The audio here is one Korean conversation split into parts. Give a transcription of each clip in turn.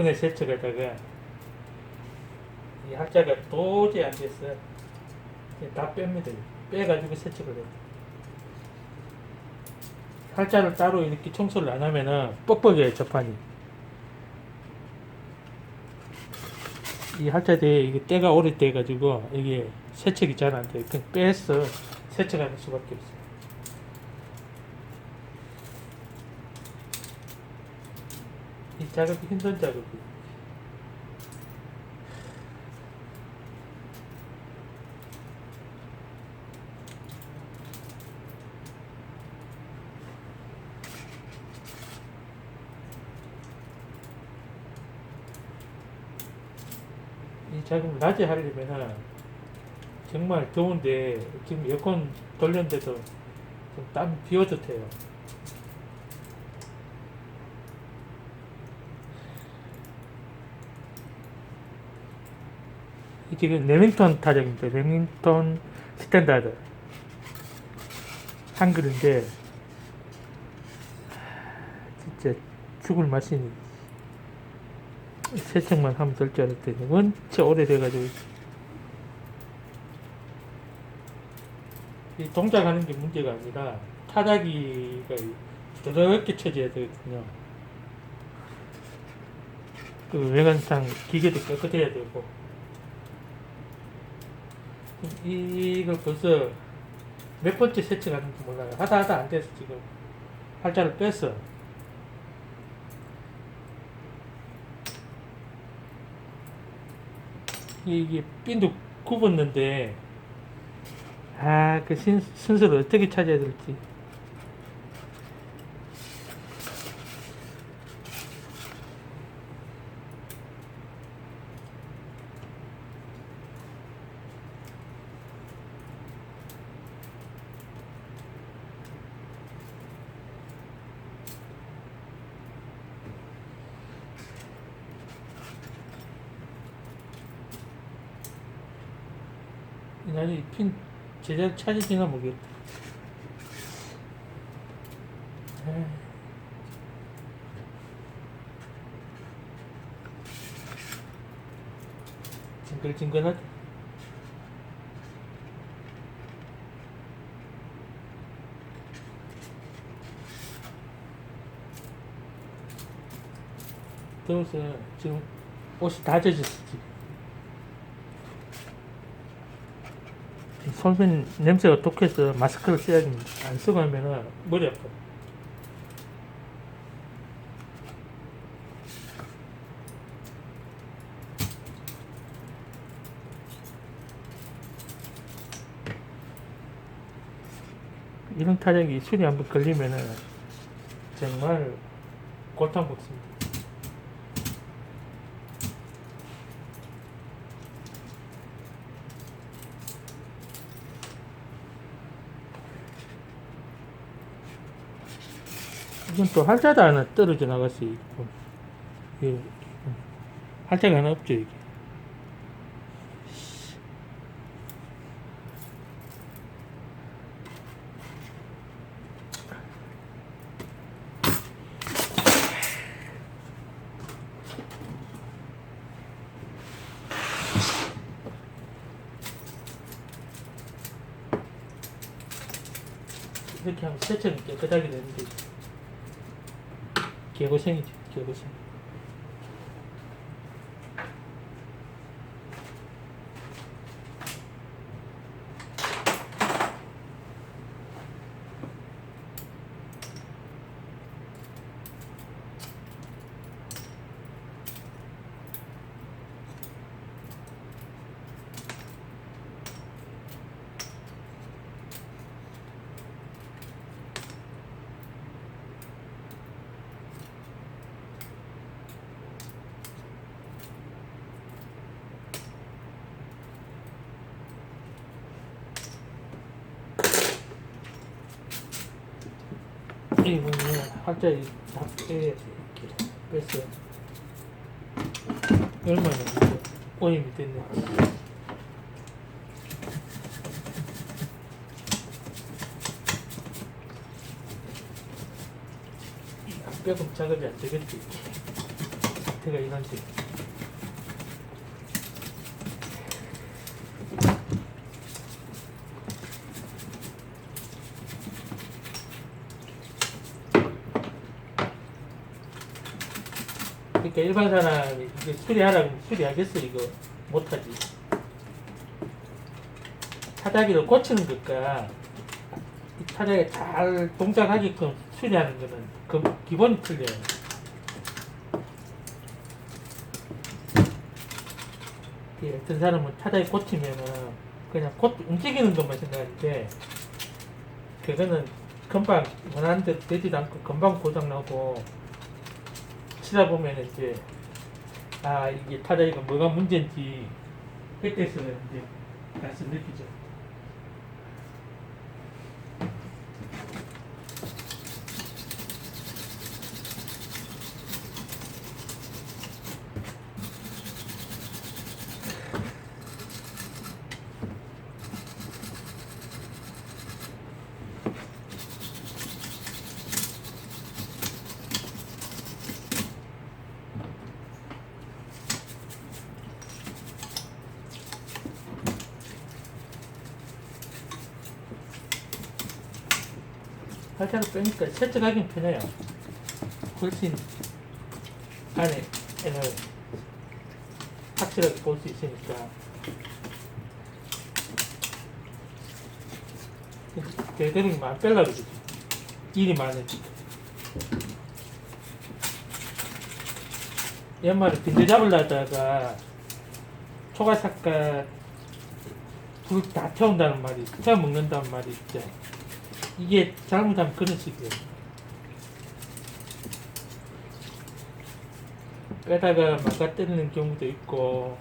덕분에 세척하다가 이 할자가 도저히 안 됐어. 이제 다 뺍니다. 빼가지고 세척을 해요. 할자를 따로 이렇게 청소를 안 하면은 뻑뻑해요, 접판이. 이 할자대에 이게 때가 오래돼가지고 이게 세척이 잘 안 돼. 그냥 빼서 세척하는 수밖에 없어. 이 작업이 힘든 작업이. 이 작업을 낮에 하려면은 정말 더운데 지금 에어컨 돌렸는데도 좀 땀이 비워듯해요. 이 지금 레밍턴 타적입니다. 레밍턴 스탠다드 한글인데 진짜 죽을 맛이니 세척만 하면 될 줄 알았더니 원체 오래돼가지고 이 동작하는 게 문제가 아니라 타자기가 더럽게 쳐져야 되거든요. 그 외관상 기계도 깨끗해야 되고 이- 이걸 벌써 몇 번째 세척하는지 몰라요. 하다 하다 안 돼서 지금 팔자를 뺐어. 이게 핀도 굽었는데 아 그 순서를 어떻게 찾아야 될지 나는 이핀 제대로 찾을지나 모르겠다. 징글징글하지? 더워서 지금 옷이 다 젖었어 지금. 손변 냄새가 독해서 마스크를 써야 됩니다. 안 쓰고 하면은 머리 아파. 이런 타격이 술이 한번 걸리면은 정말 골탕 먹습니다. 이건 또 할자도 하나 떨어져 수 있고 예. 할자가 하나 없죠 이게 이렇게 하면 세척이 깨끗하게 되는데 개고생이죠, 개고생. 이거는 학자이 다 빼야지 뺐어요. 얼마나 오염이 됐는지. 안 빼고 작업이 안 되겠지. 밑에가 이런지. 그러니까 일반 사람이 이게 수리하라고 수리하겠어 이거 못하지. 타자기를 고치는 것과 이 타자기 잘 동작하게끔 수리하는 거는 그 기본이 틀려요. 이 어떤 사람은 타자기 고치면은 그냥 곧 움직이는 것만 생각하는데 그거는 금방 원하는 대로 되지도 않고 금방 고장나고 치다 보면 이제 아 이게 타자기가 뭐가 문제인지 그때서는 이제 가서 느끼죠. 활자로 빼니까 세척하긴 편해요. 훨씬 안에 에는 확실하게 볼 수 있으니까. 대대로 안 빼려고 그러지. 일이 많으니까. 연말에 빈대 잡으려다가 초가삭가 불다 태운다는 말이 태워 먹는다는 말이 있죠. 이게 잘못하면 그런 식이에요. 빼다가 망가뜨리는 경우도 있고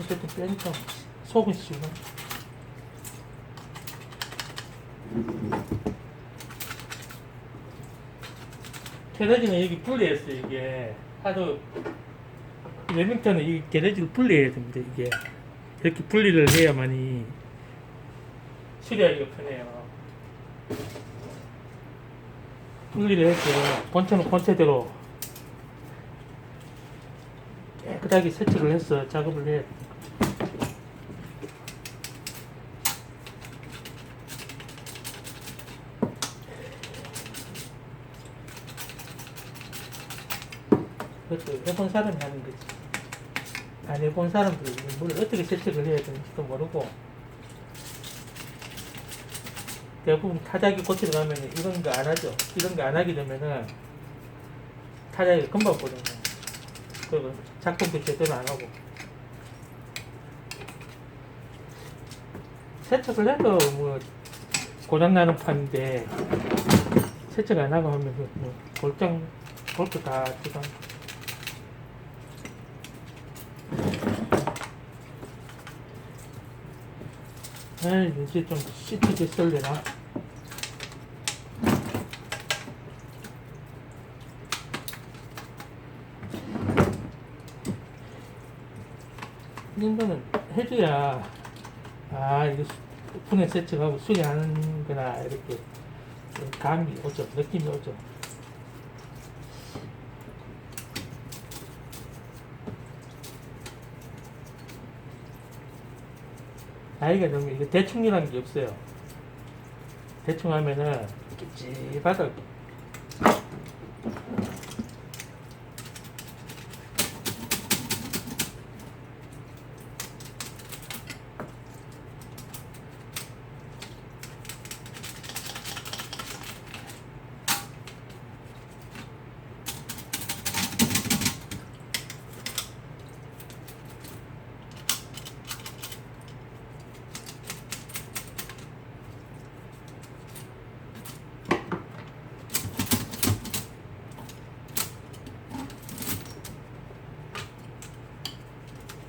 어쨌든 빼니까 속은 시원해. 게레지는 여기 분리했어 이게. 하도 레밍턴은 이 게레지를 분리해야 됩니다 이게. 이렇게 분리를 해야만이 수리하기가 편해요. 분리를 해서 본체는 본체대로 깨끗하게 세척을 해서 작업을 해야 돼 해본 사람이 하는 거지. 안 해본 사람들은 뭘 어떻게 세척을 해야 되는지도 모르고 대부분 타자기 고치러 가면 이런 거 안 하죠. 이런 거 안 하게 되면은 타자기가 금방 고장나. 그리고 작동도 제대로 안 하고. 세척을 해도 뭐 고장나는 판인데 세척 안 하고 하면 그뭐 골장 볼거 다 들어 에이, 이제 좀 씻기게 썰려나? 이 정도는 해줘야, 아, 이거 오픈에 세척하고 수리하는구나, 이렇게 좀 감이 오죠, 느낌이 오죠. 나이가 좀 이게 대충이라는 게 없어요. 대충 하면은 찝찝하다.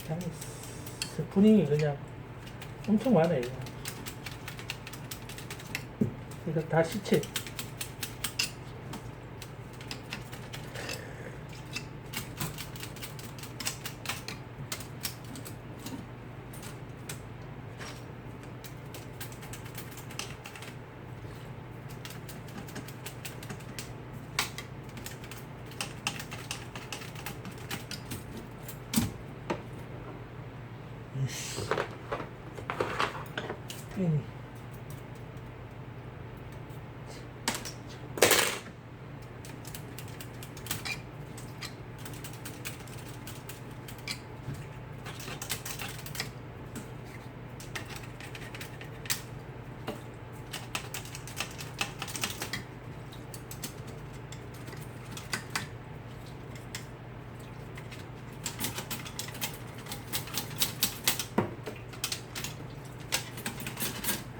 그냥 스프링이 그냥 엄청 많아요. 이거 다 시체. Ayan.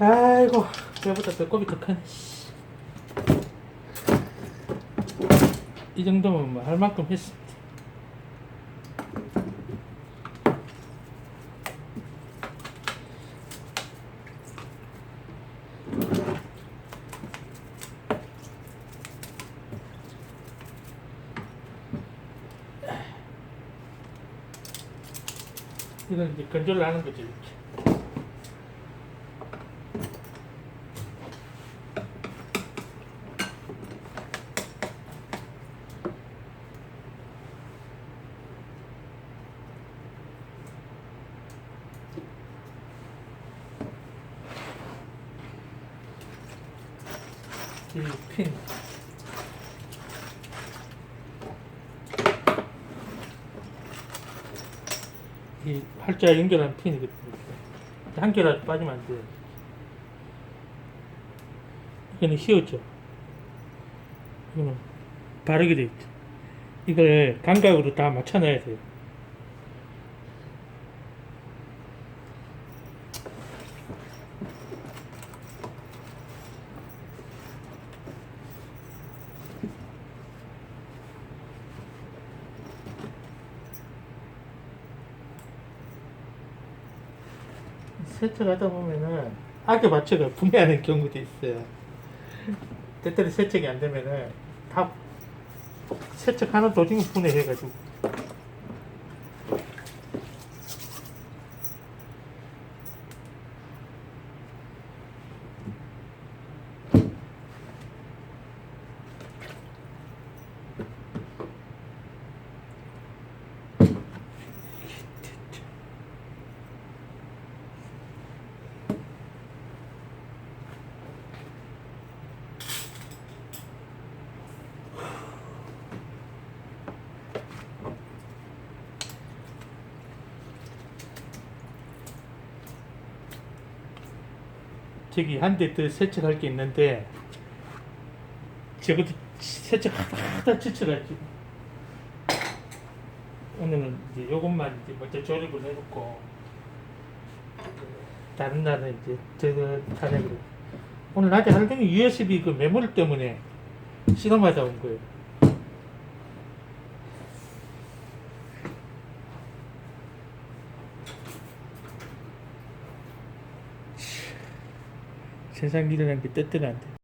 아이고 배보다 배꼽이 더 크네 씨. 이 정도면 뭐 할 만큼 했어 이건 이제 건조를 하는 거지 이렇게. 이 핀. 이 팔자 연결한 핀이거든요. 한 개라도 빠지면 안 돼요. 이거는 휘었죠. 이거는 바르게 돼 있죠. 이걸 감각으로 다 맞춰놔야 돼요. 세척 하다 보면은 악에 맞춰가 분해하는 경우도 있어요. 때때로 세척이 안 되면은 다 세척하는 도중에 분해해가지고 저기 한 대 더 세척할 게 있는데 저것도 세척하다 하다 지쳐가지고 오늘은 이제 요것만 이제 먼저 조립을 해놓고 다른 날은 이제 저거 그래 오늘 낮에 하루 종일 USB 그 메모리 때문에 시간마다 온 거예요 세상 일이라는 게 돼.